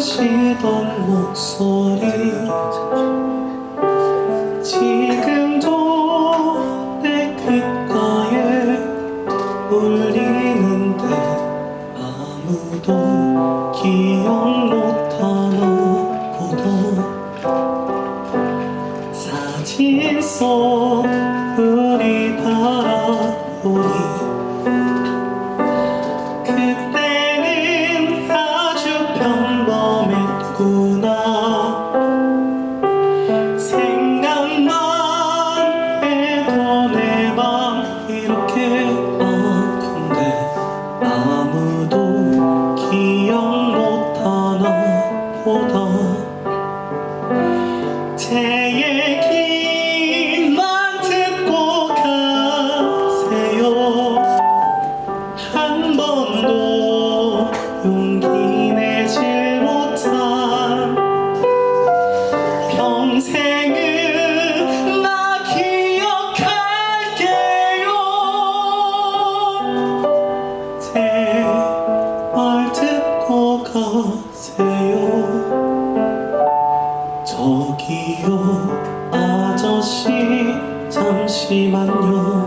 시던 목소리. 사진 속 우리 바라보니 번도 용기 내질 못한 평생을 나 기억할게요. 제말 듣고 가세요. 저기요 아저씨 잠시만요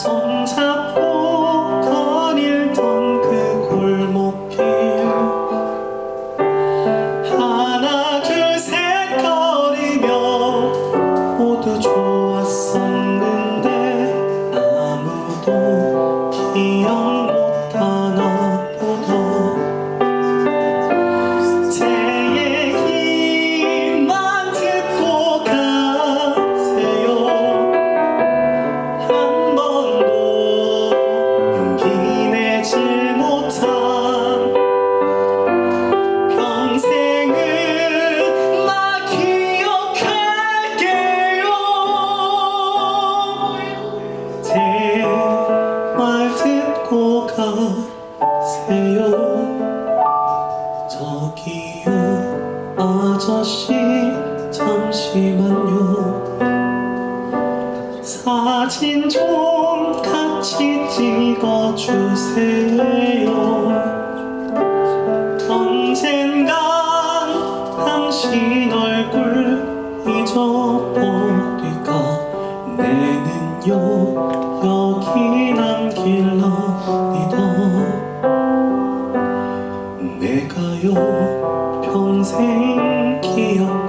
ส่งเธอผู้ 아저씨 잠시만요. 사진 좀 같이 찍어주세요. 언젠간 당신 얼굴 잊어버릴까? 내는요 여기 남길랍니다 내가요 평생 기억할